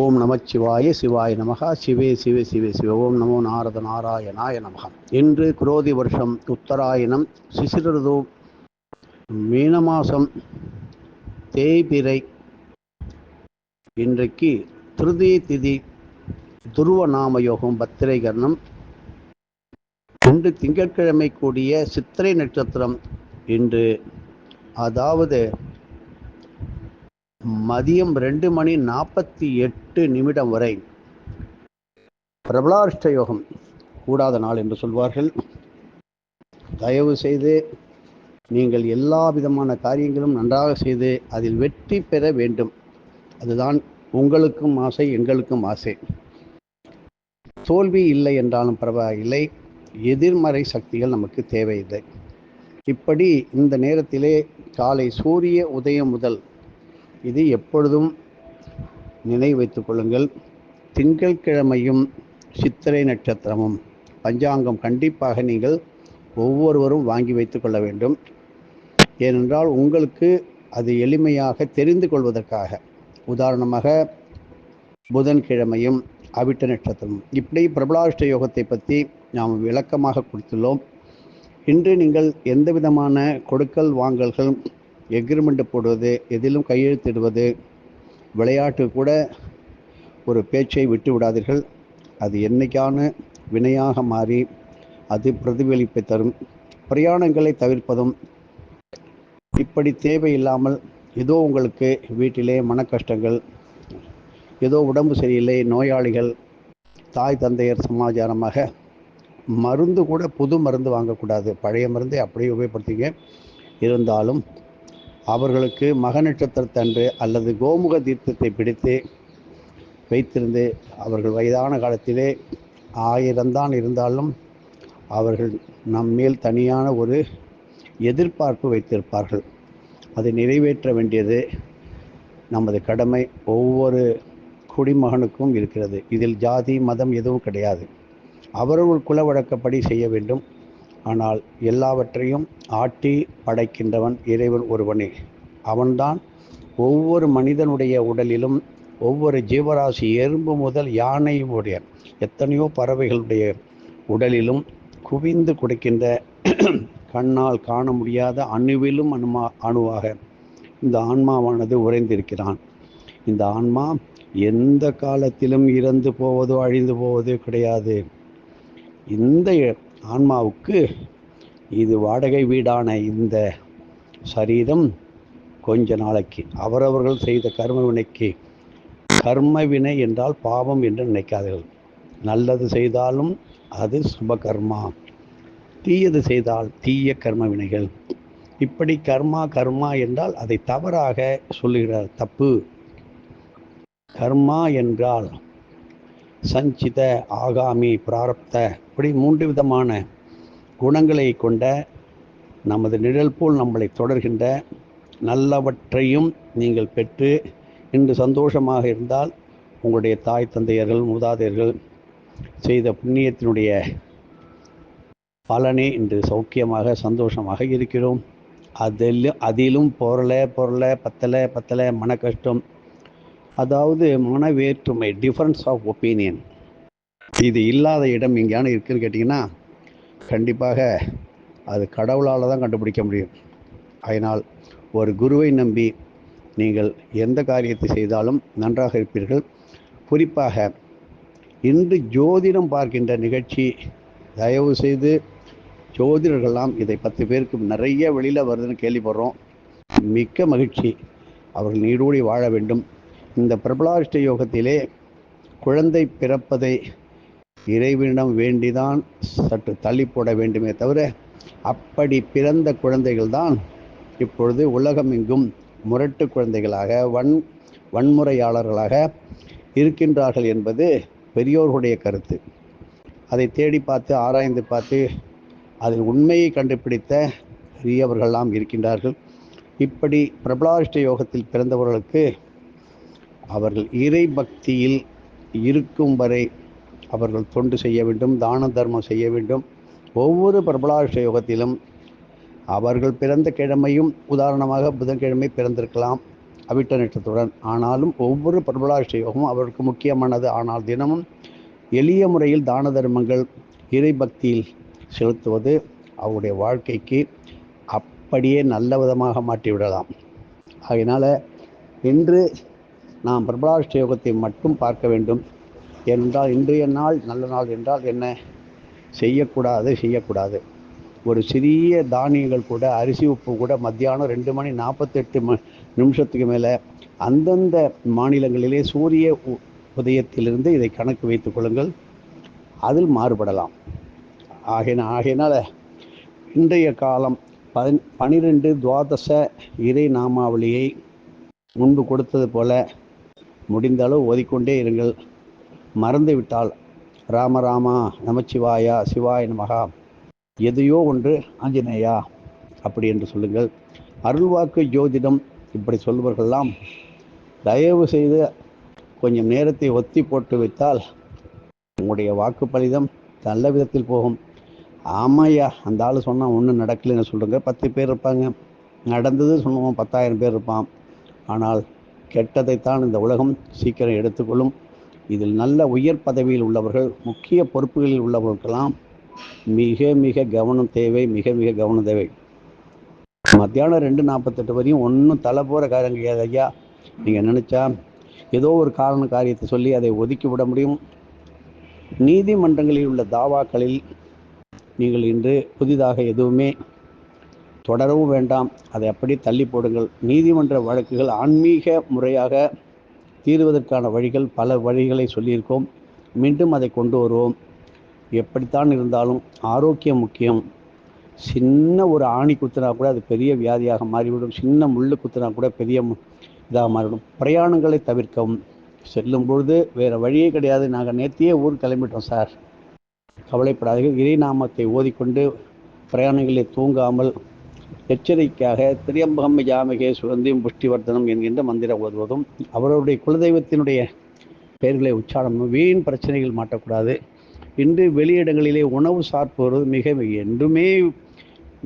ஓம் நமச்சிவாய சிவாய நமகா. சிவே சிவே சிவே சிவ. ஓம் நமோ நாரத நாராயணாய நமகா. இன்று குரோதி வருஷம் உத்தராயணம் சிசிரது மீனமாசம் தேய்பிரை. இன்றைக்கு திருதி திதி துருவ நாம யோகம் பத்திரை கர்ணம் இன்று திங்கட்கிழமை கூடிய சித்திரை நட்சத்திரம். இன்று அதாவது மதியம் ரெண்டு மணி நாற்பத்தி எட்டு நிமிடம் வரை பிரபலாஷ்ட யோகம் கூடாத நாள் என்று சொல்வார்கள். தயவு செய்து நீங்கள் எல்லா விதமான காரியங்களும் நன்றாக செய்து அதில் வெற்றி பெற வேண்டும். அதுதான் உங்களுக்கும் ஆசை எங்களுக்கும் ஆசை. தோல்வி இல்லை என்றாலும் பரவாயில்லை. எதிர்மறை சக்திகள் நமக்கு தேவையில்லை. இப்படி இந்த நேரத்திலே காலை சூரிய உதயம் முதல் இது எப்பொழுதும் நினைவு வைத்துக் கொள்ளுங்கள். திங்கட்கிழமையும் சித்திரை நட்சத்திரமும் பஞ்சாங்கம் கண்டிப்பாக நீங்கள் ஒவ்வொருவரும் வாங்கி வைத்துக் கொள்ள வேண்டும். ஏனென்றால் உங்களுக்கு அது எளிமையாக தெரிந்து கொள்வதற்காக. உதாரணமாக புதன்கிழமையும் அவிட்ட நட்சத்திரம் இப்படி பிரபலாஷ்ட யோகத்தை பற்றி நாம் விளக்கமாக கொடுத்துள்ளோம். இன்று நீங்கள் எந்த விதமான கொடுக்கல் வாங்கல்கள் எக்ரிமெண்ட் போடுவது எதிலும் கையெழுத்திடுவது விளையாட்டு கூட ஒரு பேச்சை விட்டு விடாதீர்கள். அது என்னைக்கான வினையாக மாறி அது பிரதிபலிப்பை தரும். பிரயாணங்களை தவிர்ப்பதும் இப்படி தேவையில்லாமல் ஏதோ உங்களுக்கு வீட்டிலே மன கஷ்டங்கள் ஏதோ உடம்பு சரியில்லை நோயாளிகள் தாய் தந்தையர் சமாச்சாரமாக மருந்து கூட புது மருந்து வாங்கக்கூடாது. பழைய மருந்தை அப்படியே உபயோகப்படுத்திங்க. இருந்தாலும் அவர்களுக்கு மக நட்சத்திரத்தன்று அல்லது கோமுக தீர்த்தத்தை பிடித்து வைத்திருந்து அவர்கள் வயதான காலத்திலே ஆயிரம்தான் இருந்தாலும் அவர்கள் நம்மேல் தனியான ஒரு எதிர்பார்ப்பு வைத்திருப்பார்கள். அதை நிறைவேற்ற வேண்டியது நமது கடமை. ஒவ்வொரு குடிமகனுக்கும் இருக்கிறது. இதில் ஜாதி மதம் எதுவும் கிடையாது. அவர்கள் குல வழக்கப்படி செய்ய வேண்டும். ஆனால் எல்லாவற்றையும் ஆட்டி படைக்கின்றவன் இறைவன் ஒருவனே. அவன்தான் ஒவ்வொரு மனிதனுடைய உடலிலும் ஒவ்வொரு ஜீவராசி எறும்பு முதல் யானையுடைய எத்தனையோ பறவைகளுடைய உடலிலும் குவிந்து கொடுக்கின்ற கண்ணால் காண முடியாத அணுவிலும் அணுமா அணுவாக இந்த ஆன்மாவானது உறைந்திருக்கிறான். இந்த ஆன்மா எந்த காலத்திலும் இறந்து போவதோ அழிந்து போவதோ கிடையாது. இந்த ஆன்மாவுக்கு இது வாடகை வீடான இந்த சரீரம் கொஞ்ச நாளைக்கு அவரவர்கள் செய்த கர்ம வினைக்கு கர்ம வினை என்றால் பாவம் என்று நினைக்காதீர்கள். நல்லது செய்தாலும் அது சுப கர்மா தீயது செய்தால் தீய கர்ம வினைகள். இப்படி கர்மா கர்மா என்றால் அதை தவறாக சொல்லுகிறார். தப்பு. கர்மா என்றால் சஞ்சித ஆகாமி பிராரப்த இப்படி மூன்று விதமான குணங்களை கொண்ட நமது நிழல் போல் நம்மளை தொடர்கின்ற நல்லவற்றையும் நீங்கள் பெற்று இன்று சந்தோஷமாக இருந்தால் உங்களுடைய தாய் தந்தையர்கள் மூதாதையர்கள் செய்த புண்ணியத்தினுடைய பலனே இன்று சௌக்கியமாக சந்தோஷமாக இருக்கிறோம். அதில் அதிலும் பொருளை பொருளை பத்தலை பத்தலை மன கஷ்டம் அதாவது மன வேற்றுமை டிஃப்ரென்ஸ் ஆஃப் ஒப்பீனியன் இது இல்லாத இடம் எங்கேயான இருக்குதுன்னு கேட்டிங்கன்னா கண்டிப்பாக அது கடவுளால் தான் கண்டுபிடிக்க முடியும். அதனால் ஒரு குருவை நம்பி நீங்கள் எந்த காரியத்தை செய்தாலும் நன்றாக இருப்பீர்கள். குறிப்பாக இன்று ஜோதிடம் பார்க்கின்ற நிகழ்ச்சி தயவு செய்து ஜோதிடர்கள்லாம் இதை பத்து பேருக்கு நிறைய வெளியில் வருதுன்னு கேள்விப்படுறோம். மிக்க மகிழ்ச்சி. அவர்கள் நீடோடி வாழ வேண்டும். இந்த பிரபலாஷ்ட யோகத்திலே குழந்தை பிறப்பதை இறைவனிடம் வேண்டிதான் சற்று தள்ளி போட வேண்டுமே தவிர அப்படி பிறந்த குழந்தைகள் தான் இப்பொழுது உலகம் எங்கும் முரட்டு குழந்தைகளாக வன் வன்முறையாளர்களாக இருக்கின்றார்கள் என்பது பெரியோர்களுடைய கருத்து. அதை தேடி பார்த்து ஆராய்ந்து பார்த்து அதில் உண்மையை கண்டுபிடித்த பெரியவர்கள்லாம் இருக்கின்றார்கள். இப்படி பிரபலாஷ்ட யோகத்தில் பிறந்தவர்களுக்கு அவர்கள் இறை பக்தியில் இருக்கும் வரை அவர்கள் தொண்டு செய்ய வேண்டும் தான தர்மம் செய்ய வேண்டும். ஒவ்வொரு பிரபலாஷ்ட யோகத்திலும் அவர்கள் பிறந்த கிழமையும் உதாரணமாக புதன்கிழமை பிறந்திருக்கலாம் அவிட்ட நட்சத்திரத்துடன். ஆனாலும் ஒவ்வொரு பிரபலாஷ்ட யோகமும் அவருக்கு முக்கியமானது. ஆனால் தினமும் எளிய முறையில் தான தர்மங்கள் இறை பக்தியில் செலுத்துவது அவருடைய வாழ்க்கைக்கு அப்படியே நல்ல விதமாக மாற்றிவிடலாம். அதனால் இன்று நாம் பிரபலாஷ்ட யோகத்தை மட்டும் பார்க்க வேண்டும். ஏனென்றால் இன்றைய நாள் நல்ல நாள் என்றால் என்ன? செய்யக்கூடாது செய்யக்கூடாது. ஒரு சிறிய தானியங்கள் கூட அரிசி உப்பு கூட மத்தியானம் ரெண்டு மணி நாற்பத்தெட்டு ம நிமிஷத்துக்கு மேலே அந்தந்த மாநிலங்களிலே சூரிய உ- உதயத்திலிருந்து இதை கணக்கு வைத்து கொள்ளுங்கள். அதில் மாறுபடலாம். ஆகின ஆகையினால் இன்றைய காலம் பதின் பனிரெண்டு துவாதச இறை நாமாவளியை முன்பு கொடுத்தது போல முடிந்த அளவு ஓதிக்கொண்டே இருங்கள். மறந்துவிட்டால் ராம ராமா நமச்சிவாயா சிவாய நமகா. எதையோ ஒன்று ஆஞ்சநேயா அப்படி என்று சொல்லுங்கள். அருள்வாக்கு ஜோதிடம் இப்படி சொல்பவர்கள்லாம் தயவு செய்து கொஞ்சம் நேரத்தை ஒத்தி போட்டு வைத்தால் உங்களுடைய வாக்கு பலிதம் நல்ல விதத்தில் போகும். ஆமாய்யா அந்த ஆள் சொன்னால் ஒன்றும் நடக்கலைன்னு சொல்லுங்க. பத்து பேர் இருப்பாங்க. நடந்தது சொல்லுவோம் பத்தாயிரம் பேர் இருப்பான். ஆனால் கெட்டதைத்தான் இந்த உலகம் சீக்கிரம் எடுத்துக்கொள்ளும். இதில் நல்ல உயர் பதவியில் உள்ளவர்கள் முக்கிய பொறுப்புகளில் உள்ளவர்களுக்கெல்லாம் மிக மிக கவனம் தேவை மிக மிக கவனம் தேவை. மத்தியானம் ரெண்டு நாற்பத்தெட்டு வரையும் ஒன்றும் தலை போகிற காரியம் கிடையாது ஐயா. நீங்கள் நினச்சா ஏதோ ஒரு காரண காரியத்தை சொல்லி அதை ஒதுக்கி விட முடியும். நீதிமன்றங்களில் உள்ள தாவாக்களில் நீங்கள் இன்று புதிதாக எதுவுமே தொடரவும் வேண்டாம். அதை அப்படி தள்ளி போடுங்கள். நீதிமன்ற வழக்குகள் ஆன்மீக முறையாக தீர்வதற்கான வழிகள் பல வழிகளை சொல்லியிருக்கோம். மீண்டும் அதை கொண்டு வருவோம். எப்படித்தான் இருந்தாலும் ஆரோக்கியம் முக்கியம். சின்ன ஒரு ஆணி குத்துனா கூட அது பெரிய வியாதியாக மாறிவிடும். சின்ன முள்ளு குத்துனா கூட பெரிய இதாக மாறிவிடும். பிரயாணங்களை தவிர்க்கவும். செல்லும் பொழுது வேறு வழியே கிடையாது. நாங்கள் நேற்றையே ஊர் கிளம்பிட்டோம் சார். கவலைப்படாதீர்கள். இறைநாமத்தை ஓதிக்கொண்டு பிரயாணங்களில் தூங்காமல் எச்சரிக்கையாக திரியம்பகம் ஜாமகே சுகந்தியும் புஷ்டிவர்த்தனம் என்கின்ற மந்திரம் ஓதுவதும் அவருடைய குலதெய்வத்தினுடைய பெயர்களை உச்சாரணம் வீண் பிரச்சனைகள் மாட்டக்கூடாது இன்று வெளியிடங்களிலே உணவு சாப்பிடுவது மிக மிக என்றுமே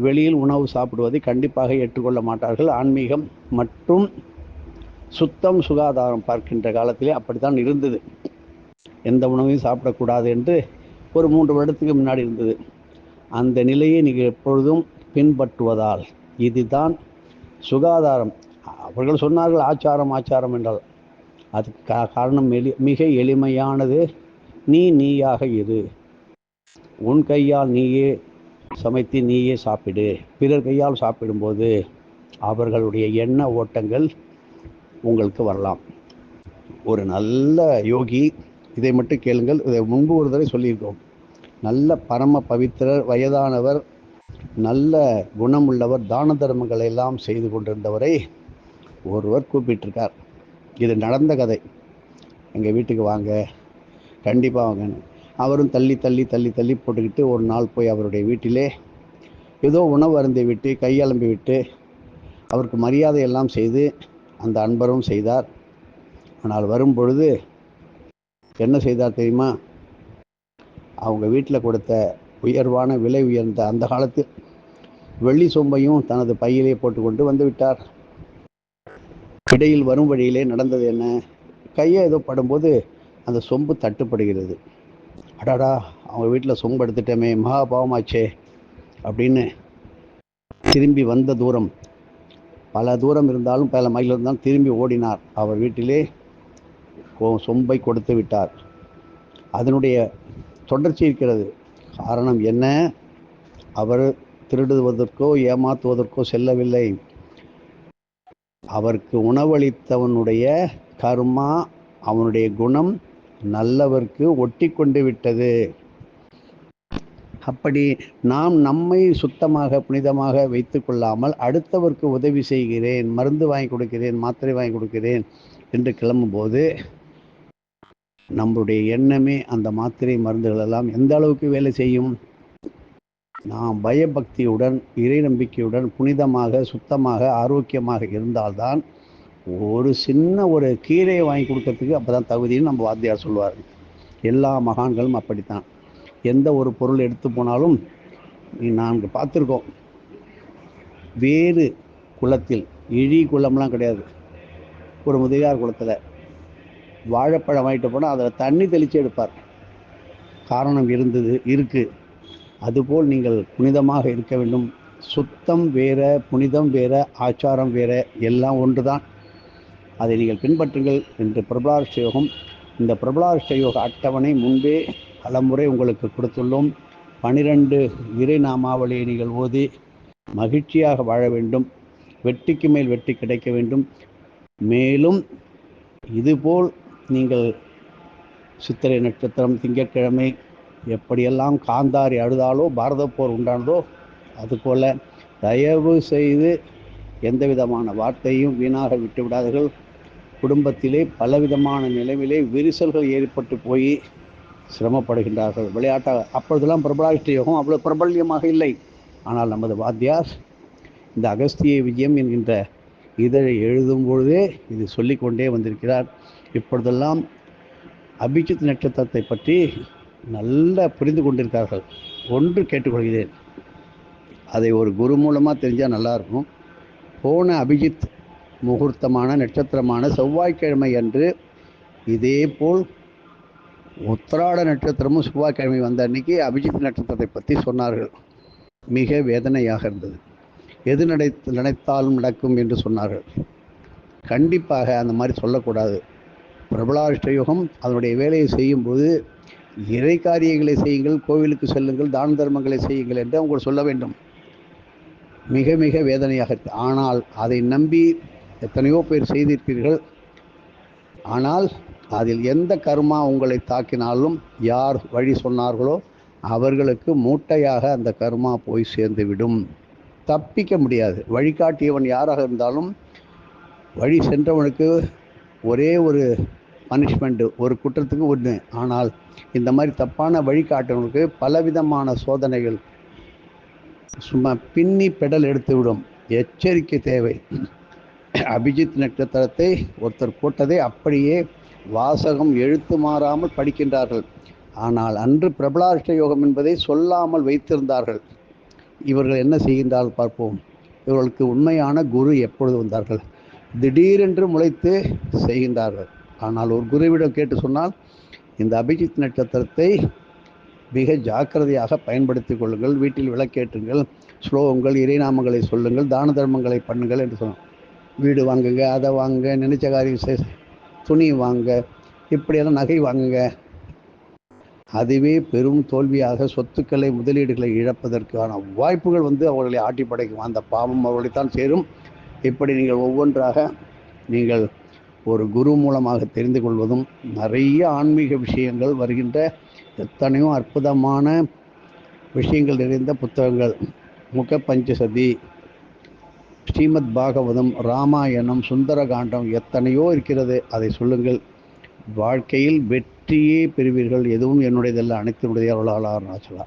வெளியில் உணவு சாப்பிடுவதை கண்டிப்பாக ஏற்றுக்கொள்ள மாட்டார்கள். ஆன்மீகம் மற்றும் சுத்தம் சுகாதாரம் பார்க்கின்ற காலத்திலே அப்படித்தான் இருந்தது. எந்த உணவையும் சாப்பிடக்கூடாது என்று ஒரு மூன்று வருடத்துக்கு முன்னாடி இருந்தது. அந்த நிலையை நீங்கள் எப்பொழுதும் பின்பற்றுவதால் இதுதான் சுகாதாரம். அவர்கள் சொன்னார்கள் ஆச்சாரம் ஆச்சாரம் என்றால் அதுக்கு காரணம் எளி மிக எளிமையானது. நீ நீயாக இரு. உன் கையால் நீயே சமைத்து நீயே சாப்பிடு. பிறர் கையால் சாப்பிடும்போது அவர்களுடைய எண்ண ஓட்டங்கள் உங்களுக்கு வரலாம். ஒரு நல்ல யோகி இதை மட்டும் கேளுங்கள். இதை முன்பு ஒரு தடவை சொல்லியிருக்கோம். நல்ல பரம பவித்திரர் வயதானவர் நல்ல குணமுள்ளவர் தான தர்மங்களை எல்லாம் செய்து கொண்டிருந்தவரை ஒருவர் கூப்பிட்டுருக்கார். இது நடந்த கதை. எங்கள் வீட்டுக்கு வாங்க. கண்டிப்பாக வாங்கன்னு அவரும் தள்ளி தள்ளி தள்ளி தள்ளி போட்டுக்கிட்டு ஒரு நாள் போய் அவருடைய வீட்டிலே ஏதோ உணவு அருந்தி விட்டு கையலம்பி விட்டு அவருக்கு மரியாதை எல்லாம் செய்து அந்த அன்பரும் செய்தார். ஆனால் வரும் பொழுது என்ன செய்தார் தெரியுமா? அவங்க வீட்டில் கொடுத்த உயர்வான விலை உயர்ந்த அந்த காலத்தில் வெள்ளி சொம்பையும் தனது பையிலே போட்டுக்கொண்டு வந்து விட்டார் இடையில் வரும் வழியிலே நடந்தது என்ன? கையை ஏதோ படும்போது அந்த சொம்பு தட்டுப்படுகிறது. அடாடா அவங்க வீட்டில் சொம்பு எடுத்துட்டோமே மகா பாவமாச்சே அப்படின்னு திரும்பி வந்த தூரம். பல தூரம் இருந்தாலும் பல மைல் இருந்தாலும் திரும்பி ஓடினார். அவர் வீட்டிலே கொ- சொம்பை கொடுத்து விட்டார். அதனுடைய தொடர்ச்சி இருக்கிறது. காரணம் என்ன? அவர் திருடுவதற்கோ ஏமாத்துவதற்கோ செல்லவில்லை. அவருக்கு உணவளித்தவனுடைய கர்மா அவனுடைய குணம் நல்லவர்க்கு ஒட்டி கொண்டு விட்டது. அப்படி நாம் நம்மை சுத்தமாக புனிதமாக வைத்து கொள்ளாமல் அடுத்தவருக்கு உதவி செய்கிறேன் மருந்து வாங்கி கொடுக்கிறேன் மாத்திரை வாங்கி கொடுக்கிறேன் என்று கிளம்பும்போது நம்முடைய எண்ணமே அந்த மாத்திரை மருந்துகள் எல்லாம் எந்த அளவுக்கு வேலை செய்யும்? நாம் பயபக்தியுடன் இறை நம்பிக்கையுடன் புனிதமாக சுத்தமாக ஆரோக்கியமாக இருந்தால்தான் ஒரு சின்ன ஒரு கீரையை வாங்கி கொடுக்கறதுக்கு அப்போ தான் தகுதின்னு நம்ம வாத்தியார் சொல்லுவார். எல்லா மகான்களும் அப்படித்தான். எந்த ஒரு பொருள் எடுத்து போனாலும் நான்கு பார்த்துருக்கோம். வேறு குலத்தில் இழி குலம்லாம் கிடையாது. ஒரு முதலியார் குளத்தில் வாழைப்பழம் வாங்கிட்டு போனால் அதில் தண்ணி தெளித்து எடுப்பார். காரணம் இருந்தது இருக்குது அதுபோல் நீங்கள் புனிதமாக இருக்க வேண்டும். சுத்தம் வேற புனிதம் வேற ஆச்சாரம் வேற எல்லாம் ஒன்று தான் அதை நீங்கள் பின்பற்றுங்கள் என்று பிரபலாஷ்ட யோகம் இந்த பிரபலாஷ்ட யோக அட்டவணை முன்பே பலமுறை உங்களுக்கு கொடுத்துள்ளோம். பனிரெண்டு இறை நாமாவளியை நீங்கள் ஓதி மகிழ்ச்சியாக வாழ வேண்டும். வெட்டிக்கு மேல் வெட்டி கிடைக்க வேண்டும். மேலும் இதுபோல் நீங்கள் சித்திரை நட்சத்திரம் திங்கட்கிழமை எப்படியெல்லாம் காந்தாரி அழுதாலோ பாரத போர் உண்டானதோ அதுபோல் தயவு செய்து எந்த விதமான வார்த்தையும் வீணாக விட்டு விடாதீர்கள். குடும்பத்திலே பலவிதமான நிலைமையிலே விரிசல்கள் ஏற்பட்டு போய் சிரமப்படுகின்றார்கள். விளையாட்டாக அப்பொழுதெல்லாம் பிரபலாஷ்ட யோகம் அவ்வளோ பிரபல்யமாக இல்லை. ஆனால் நமது வாத்தியார் இந்த அகஸ்திய விஜயம் என்கின்ற இதழை எழுதும் பொழுதே இது சொல்லிக்கொண்டே வந்திருக்கிறார். இப்பொழுதெல்லாம் அபிஜித் நட்சத்திரத்தை பற்றி நல்லா புரிந்து கொண்டிருக்கார்கள் ஒன்று கேட்டுக்கொள்கிறேன். அதை ஒரு குரு மூலமாக தெரிஞ்சால் நல்லாயிருக்கும் போன அபிஜித் முகூர்த்தமான நட்சத்திரமான செவ்வாய்க்கிழமை அன்று இதேபோல் உத்திராட நட்சத்திரமும் செவ்வாய்க்கிழமை வந்த அன்னைக்கு அபிஜித் நட்சத்திரத்தை பற்றி சொன்னார்கள். மிக வேதனையாக இருந்தது. எது நடை நினைத்தாலும் நடக்கும் என்று சொன்னார்கள். கண்டிப்பாக அந்த மாதிரி சொல்லக்கூடாது. பிரபலாஷ்டயோகம் அதனுடைய வேலையை செய்யும்போது இறை காரியங்களை செய்யுங்கள் கோவிலுக்கு செல்லுங்கள் தான தர்மங்களை செய்யுங்கள் என்று அவங்க சொல்ல வேண்டும். மிக மிக வேதனையாக இருக்கு. ஆனால் அதை நம்பி எத்தனையோ பேர் செய்திருப்பீர்கள். ஆனால் அதில் எந்த கர்மா உங்களை தாக்கினாலும் யார் வழி சொன்னார்களோ அவர்களுக்கு மூட்டையாக அந்த கர்மா போய் சேர்ந்துவிடும். தப்பிக்க முடியாது. வழிகாட்டியவன் யாராக இருந்தாலும் வழி சென்றவனுக்கு ஒரே ஒரு பனிஷ்மெண்ட்டு ஒரு குற்றத்துக்கு ஒன்று ஆனால் இந்த மாதிரி தப்பான வழிகாட்டுவங்களுக்கு பலவிதமான சோதனைகள் சும்மா பின்னி பெடல் எடுத்துவிடும். எச்சரிக்கை தேவை. அபிஜித் நட்சத்திரத்தை ஒருத்தர் போட்டதை அப்படியே வாசகம் எழுத்து மாறாமல் படிக்கின்றார்கள். ஆனால் அன்று பிரபலாஷ்ட யோகம் என்பதை சொல்லாமல் வைத்திருந்தார்கள். இவர்கள் என்ன செய்கின்றார்கள் பார்ப்போம். இவர்களுக்கு உண்மையான குரு எப்பொழுது வந்தார்கள்? திடீரென்று முளைத்து செய்கின்றார்கள். ஆனால் ஒரு குருவிடம் கேட்டு சொன்னால் இந்த அபிஜித் நட்சத்திரத்தை மிக ஜாக்கிரதையாக பயன்படுத்தி கொள்ளுங்கள் வீட்டில் விளக்கேற்றுங்கள் ஸ்லோகங்கள் இறைநாமங்களை சொல்லுங்கள் தான தர்மங்களை பண்ணுங்கள் என்று சொன்னோம் வீடு வாங்குங்க அதை வாங்க நினைச்ச காரியம் துணி வாங்க இப்படியெல்லாம் நகை வாங்குங்க. அதுவே பெரும் தோல்வியாக சொத்துக்களை முதலீடுகளை இழப்பதற்கான வாய்ப்புகள் வந்து அவர்களை ஆட்டி படைக்கும் அந்த பாவம் அவர்களைத்தான் சேரும். இப்படி நீங்கள் ஒவ்வொன்றாக நீங்கள் ஒரு குரு மூலமாக தெரிந்து கொள்வதும் நிறைய ஆன்மீக விஷயங்கள் வருகின்ற எத்தனையோ அற்புதமான விஷயங்கள் நிறைந்த புத்தகங்கள். முக பஞ்சசதி ஸ்ரீமத் பாகவதம் ராமாயணம் சுந்தரகாண்டம் எத்தனையோ இருக்கிறது. அதை சொல்லுங்கள். வாழ்க்கையில் வெற்றியே பெறுவீர்கள். எதுவும் என்னுடையதல்ல. அனைத்தினுடைய அருளாளர் நாச்சலா